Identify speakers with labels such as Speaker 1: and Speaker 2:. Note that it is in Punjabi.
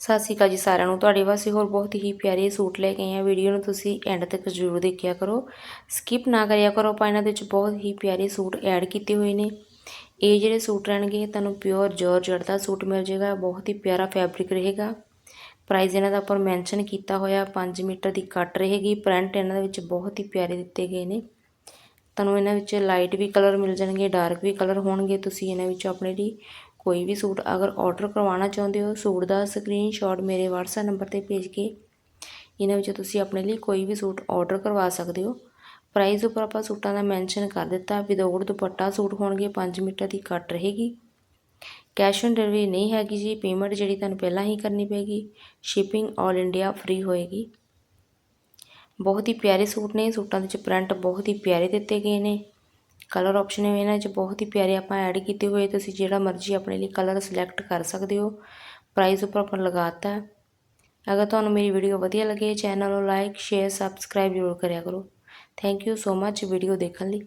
Speaker 1: ਸਤਿ ਸ਼੍ਰੀ ਅਕਾਲ ਜੀ ਸਾਰਿਆਂ ਨੂੰ। ਤੁਹਾਡੇ ਵਾਸਤੇ ਹੋਰ ਬਹੁਤ ਹੀ ਪਿਆਰੇ ਸੂਟ ਲੈ ਕੇ ਆਏ ਆ ਵੀਡੀਓ ਨੂੰ ਤੁਸੀਂ ਐਂਡ ਤੱਕ ਜ਼ਰੂਰ ਦੇਖਿਆ ਕਰੋ। ਸਕਿਪ ਨਾ ਕਰਿਆ ਕਰੋ। ਆਪਾਂ ਇਹਨਾਂ ਦੇ ਵਿੱਚ ਬਹੁਤ ਹੀ ਪਿਆਰੇ ਸੂਟ ਐਡ ਕੀਤੇ ਹੋਏ ਨੇ। ਇਹ ਜਿਹੜੇ ਸੂਟ ਰਹਿਣਗੇ, ਤੁਹਾਨੂੰ ਪਿਓਰ ਜਾਰਜਟ ਦਾ ਸੂਟ ਮਿਲ ਜਾਏਗਾ। ਬਹੁਤ ਹੀ ਪਿਆਰਾ ਫੈਬਰਿਕ ਰਹੇਗਾ। ਪ੍ਰਾਈਸ ਇਹਨਾਂ ਦਾ ਉੱਪਰ ਮੈਂਸ਼ਨ ਕੀਤਾ ਹੋਇਆ। 5 ਮੀਟਰ ਦੀ ਕੱਟ ਰਹੇਗੀ। ਪ੍ਰਿੰਟ ਇਹਨਾਂ ਦੇ ਵਿੱਚ ਬਹੁਤ ਹੀ ਪਿਆਰੇ ਦਿੱਤੇ ਗਏ ਨੇ। ਤੁਹਾਨੂੰ ਇਹਨਾਂ ਵਿੱਚ ਲਾਈਟ ਵੀ ਕਲਰ ਮਿਲ ਜਾਣਗੇ ਡਾਰਕ ਵੀ ਕਲਰ ਹੋਣਗੇ। ਤੁਸੀਂ ਇਹਨਾਂ ਵਿੱਚੋਂ ਆਪਣੇ ਲਈ ਕੋਈ ਵੀ ਸੂਟ ਅਗਰ ਆਰਡਰ ਕਰਵਾਉਣਾ ਚਾਹੁੰਦੇ ਹੋ, ਸੂਟ ਦਾ ਸਕਰੀਨਸ਼ਾਟ ਮੇਰੇ WhatsApp ਨੰਬਰ ਤੇ ਭੇਜ ਕੇ ਇਹਨਾਂ ਵਿੱਚੋਂ ਤੁਸੀਂ ਆਪਣੇ ਲਈ ਕੋਈ ਵੀ ਸੂਟ ਆਰਡਰ ਕਰਵਾ ਸਕਦੇ ਹੋ। ਪ੍ਰਾਈਸ ਉੱਪਰ ਆਪਾਂ ਸੂਟਾਂ ਦਾ ਮੈਂਸ਼ਨ ਕਰ ਦਿੱਤਾ ਵਿਦਆਊਟ ਦੁਪੱਟਾ ਸੂਟ ਹੋਣਗੇ 5 ਮੀਟਰ ਦੀ ਕੱਟ ਰਹੇਗੀ। ਕੈਸ਼ ਔਨ ਡਿਲੀਵਰੀ ਨਹੀਂ ਹੈਗੀ ਜੀ ਪੇਮੈਂਟ ਜਿਹੜੀ ਤੁਹਾਨੂੰ ਪਹਿਲਾਂ ਹੀ ਕਰਨੀ ਪਏਗੀ ਸ਼ਿਪਿੰਗ 올 ਇੰਡੀਆ ਫ੍ਰੀ ਹੋਏਗੀ। ਬਹੁਤ ਹੀ ਪਿਆਰੇ ਸੂਟ ਨੇ, ਸੂਟਾਂ ਦੇ ਵਿੱਚ ਪ੍ਰਿੰਟ ਬਹੁਤ ਹੀ ਪਿਆਰੇ ਦਿੱਤੇ ਗਏ ਨੇ। ਕਲਰ ਆਪਸ਼ਨ ਇਹਨਾਂ 'ਚ ਬਹੁਤ ਹੀ ਪਿਆਰੇ ਆਪਾਂ ਐਡ ਕੀਤੇ ਹੋਏ ਤੁਸੀਂ ਜਿਹੜਾ ਮਰਜ਼ੀ ਆਪਣੇ ਲਈ ਕਲਰ ਸਿਲੈਕਟ ਕਰ ਸਕਦੇ ਹੋ। ਪ੍ਰਾਈਸ ਉੱਪਰ ਆਪਾਂ ਲਗਾਤਾ। ਅਗਰ ਤੁਹਾਨੂੰ ਮੇਰੀ ਵੀਡੀਓ ਵਧੀਆ ਲੱਗੇ ਚੈਨਲ ਨੂੰ ਲਾਈਕ ਸ਼ੇਅਰ ਸਬਸਕ੍ਰਾਈਬ ਜ਼ਰੂਰ ਕਰਿਆ ਕਰੋ। Thank you so much video ਦੇਖਣ ਲਈ।